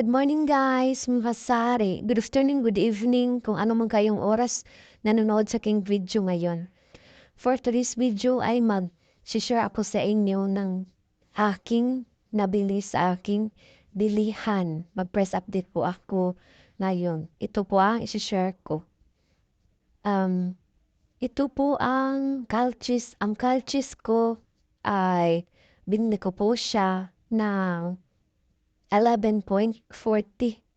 Good morning guys, mga sari. Good afternoon, good evening, kung ano man kayong oras nanonood sa king video ngayon. For today's video ay mag-share ako sa inyo ng aking nabili sa aking bilihan. Mag-press update po ako ngayon. Ito po ang isi-share ko. Um, ito po ang calchis. Ang calchis ko ay binili ko po siya ng 11.40.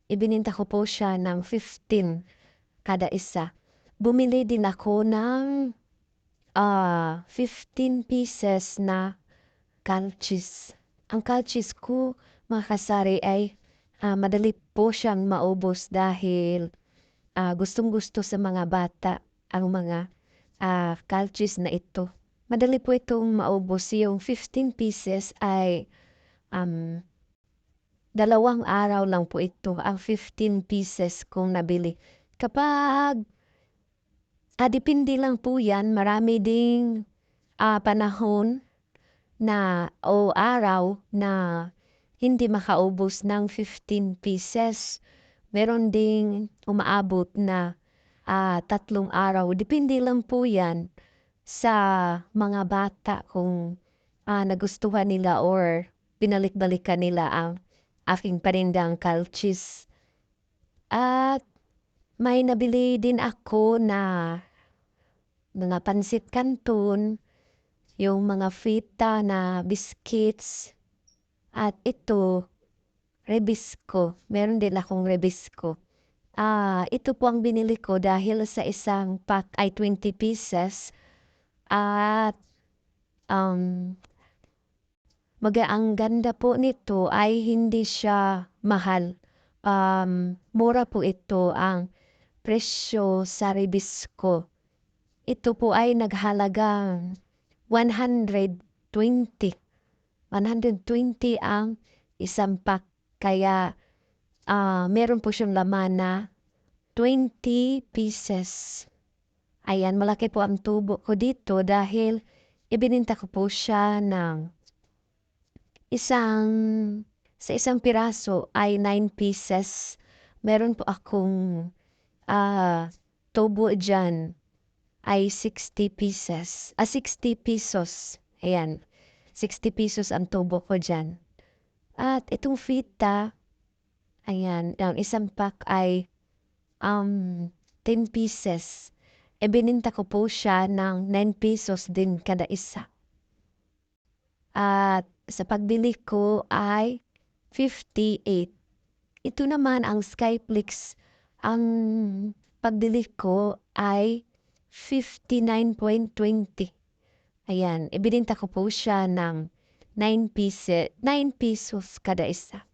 Ibininta ko po siya ng 15 kada isa. Bumili din ako ng uh, 15 pieces na calchis. Ang calchis ko, mga kasari, ay uh, madali po siyang maubos dahil uh, gustong-gusto sa mga bata ang mga uh, calchis na ito. Madali po itong maubos. Yung 15 pieces ay um, Dalawang araw lang po ito ang 15 pieces kong nabili. Kapag ah, depende lang po yan, marami ding ah, panahon na o araw na hindi makaubos ng 15 pieces. Meron ding umaabot na ah, tatlong araw. Depende lang po yan sa mga bata kung ah, nagustuhan nila or binalik-balikan nila ang aking parindang kalchis. At may nabili din ako na mga pansit kanton, yung mga fita na biscuits, at ito, rebisco. Meron din akong rebisco. Ah, ito po ang binili ko dahil sa isang pack ay 20 pieces at um, Maga ang ganda po nito ay hindi siya mahal. Um, mura po ito ang presyo sa Ribisco. Ito po ay naghalagang 120. 120 ang isang pack. Kaya uh, meron po siyang laman na 20 pieces. Ayan, malaki po ang tubo ko dito dahil ibininta ko po siya ng Isang sa isang piraso ay 9 pieces. Meron po akong ah, tubo diyan ay 60 pieces. Ah, 60 pesos. Ayan. 60 pesos ang tubo ko diyan. At itong fita, ayan, ang isang pack ay um, 10 pieces. E bininta ko po siya ng 9 pesos din kada isa. At sa pagbili ko ay 58. Ito naman ang Skyflix. Ang pagbili ko ay 59.20. Ayan, ibininta ko po siya ng 9 pieces, 9 pesos kada isa.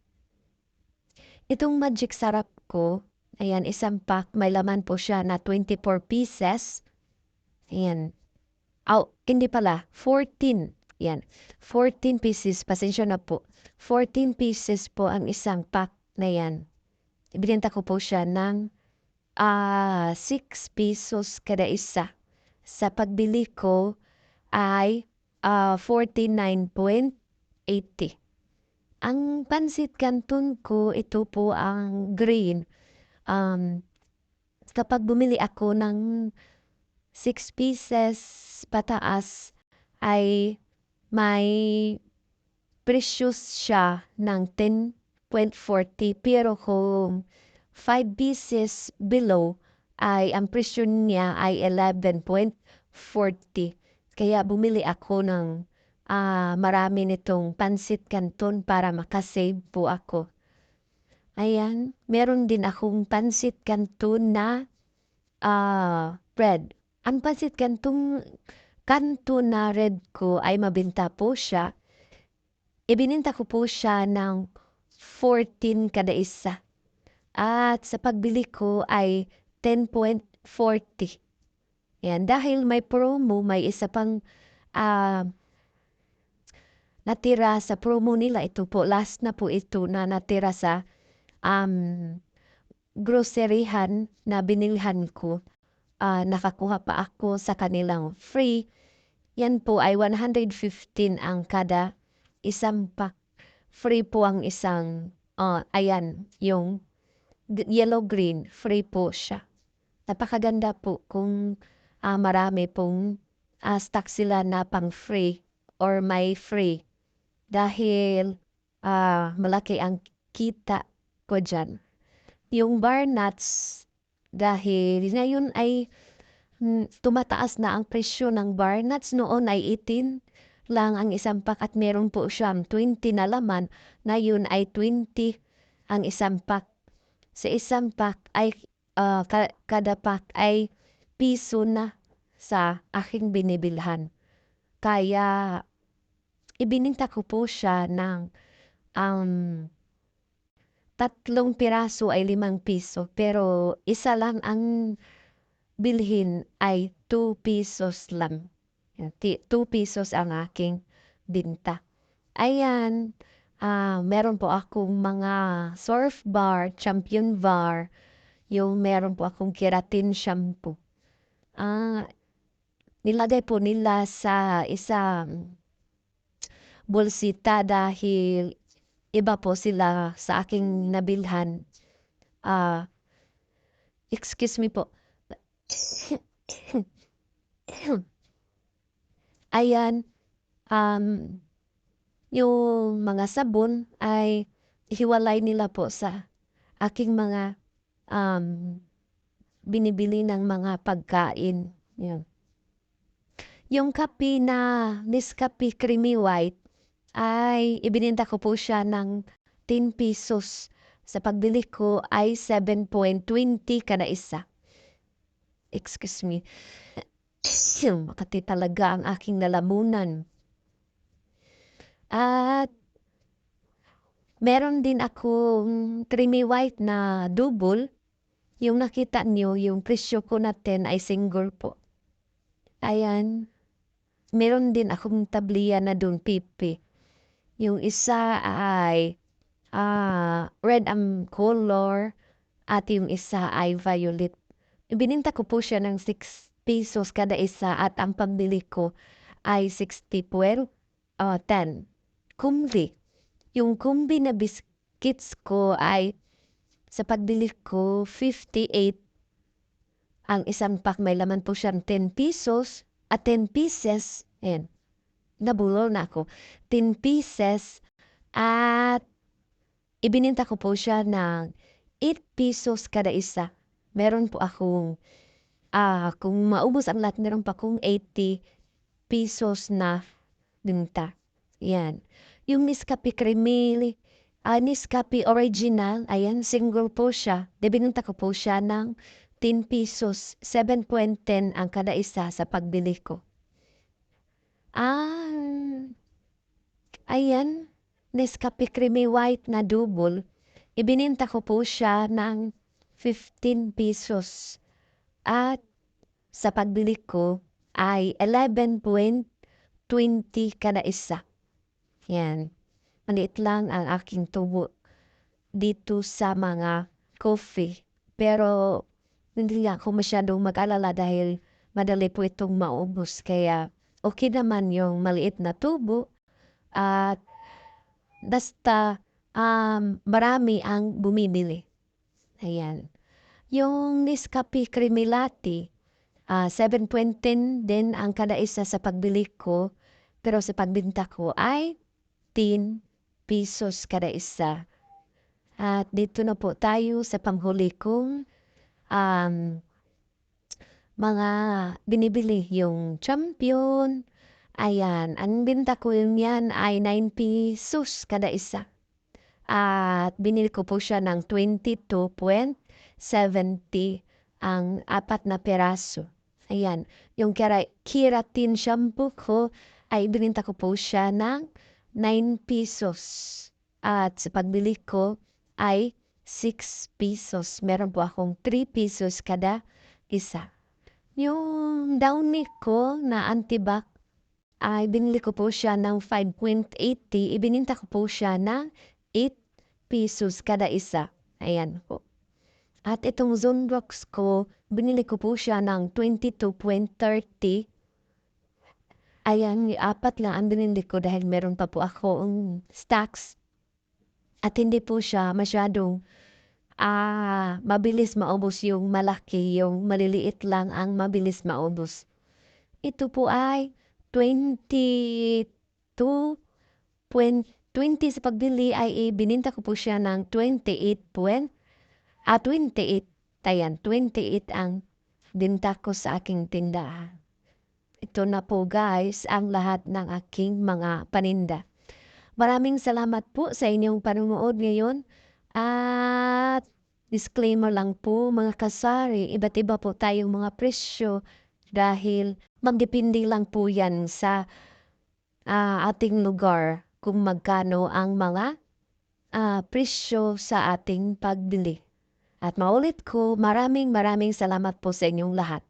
Itong magic sarap ko, ayan, isang pack, may laman po siya na 24 pieces. Ayan. Oh, hindi pala, 14 yan. 14 pieces, pasensya na po. 14 pieces po ang isang pack na yan. Ibinenta ko po siya ng uh, ah, 6 pesos kada isa. Sa pagbili ko ay uh, ah, 49.80. Ang pansit canton ko, ito po ang green. Um, kapag bumili ako ng 6 pieces pataas, ay may precious siya ng 10.40 pero kung 5 pieces below ay ang presyo niya ay 11.40. Kaya bumili ako ng uh, marami nitong pansit canton para makasave po ako. Ayan, meron din akong pansit canton na uh, bread. Ang pansit canton kanto na red ko ay mabinta po siya. Ibininta ko po siya ng 14 kada isa. At sa pagbili ko ay 10.40. Yan, dahil may promo, may isa pang uh, natira sa promo nila. Ito po, last na po ito na natira sa um, groceryhan na binilhan ko. Uh, nakakuha pa ako sa kanilang free yan po ay 115 ang kada isang pack. Free po ang isang Oh, ayan, yung yellow green, free po siya. Napakaganda po kung uh, marami pong uh, stock sila na pang free or may free. Dahil uh, malaki ang kita ko dyan. Yung bar nuts, dahil ngayon ay tumataas na ang presyo ng bar nuts. Noon ay 18 lang ang isang pack at meron po siyang 20 na laman. Ngayon ay 20 ang isang pack. Sa isang pack ay uh, ka- kada pack ay piso na sa aking binibilhan. Kaya ibininta ko po siya ng um, tatlong piraso ay limang piso pero isa lang ang bilhin ay 2 pesos lang. 2 pesos ang aking binta. Ayan, uh, meron po akong mga surf bar, champion bar, yung meron po akong keratin shampoo. Uh, nilagay po nila sa isang bolsita dahil iba po sila sa aking nabilhan. Uh, excuse me po. Ayan, um, yung mga sabon ay hiwalay nila po sa aking mga um, binibili ng mga pagkain. Yan. Yung kape na Nescafe Creamy White ay ibininta ko po siya ng 10 pesos. Sa pagbili ko ay 7.20 kada isa. Excuse me. Makati talaga ang aking nalamunan. At meron din akong creamy white na double. Yung nakita niyo, yung presyo ko natin ay single po. Ayan. Meron din akong tabliya na doon pipi. Yung isa ay uh, red ang color at yung isa ay violet. Ibininta ko po siya ng 6 pesos kada isa at ang pambili ko ay 60 12 uh, 10. Kumbi. Yung kumbi na biscuits ko ay sa pagbili ko 58 ang isang pack may laman po siyang 10 pesos at 10 pieces. Ayan nabulol na ako. 10 pieces at ibininta ko po siya ng 8 pesos kada isa. Meron po akong, ah, kung maubos ang lahat, meron pa akong 80 pesos na binta. Yan. Yung Nescafe Creamy, uh, Nescafe Original, ayan, single po siya. De, bininta ko po siya ng 10 pesos, 7.10 ang kada isa sa pagbili ko. Ah, ayan, Nescafe Creamy White na double, ibininta ko po siya ng 15 pesos. At sa pagbili ko ay 11.20 kada isa. Yan. Maliit lang ang aking tubo dito sa mga coffee. Pero hindi ako masyadong mag-alala dahil madali po itong maubos. Kaya okay naman yung maliit na tubo at basta um, marami ang bumibili. Ayan. Yung Nescafe Creamy Latte, uh, 7.20 din ang kada isa sa pagbili ko. Pero sa pagbinta ko ay 10 pesos kada isa. At dito na po tayo sa panghuli kong um, mga binibili yung champion. Ayan, ang binta ko yun yan ay 9 pesos kada isa. At binili ko po siya ng 22.70 ang apat na peraso. Ayan, yung keratin shampoo ko ay bininta ko po siya ng 9 pesos. At sa pagbili ko ay 6 pesos. Meron po akong 3 pesos kada isa. Yung downy ko na antibac ay binili ko po siya ng 5.80. Ibininta ko po siya ng 8 pesos kada isa. Ayan po. At itong Zonrox ko, binili ko po siya ng 22.30. Ayan, apat lang ang binili ko dahil meron pa po ako ang stocks. At hindi po siya masyadong, ah, mabilis maubos yung malaki, yung maliliit lang ang mabilis maubos. Ito po ay 22 pwen 20 sa pagbili ay ibininta ko po siya ng 28 pwen ah, 28 ayan, 28 ang binta ko sa aking tindahan. Ito na po guys ang lahat ng aking mga paninda. Maraming salamat po sa inyong panonood ngayon at disclaimer lang po mga kasari, iba't iba po tayong mga presyo dahil magdepende lang po yan sa ah, ating lugar kung magkano ang mga ah, presyo sa ating pagbili. At maulit ko, maraming maraming salamat po sa inyong lahat.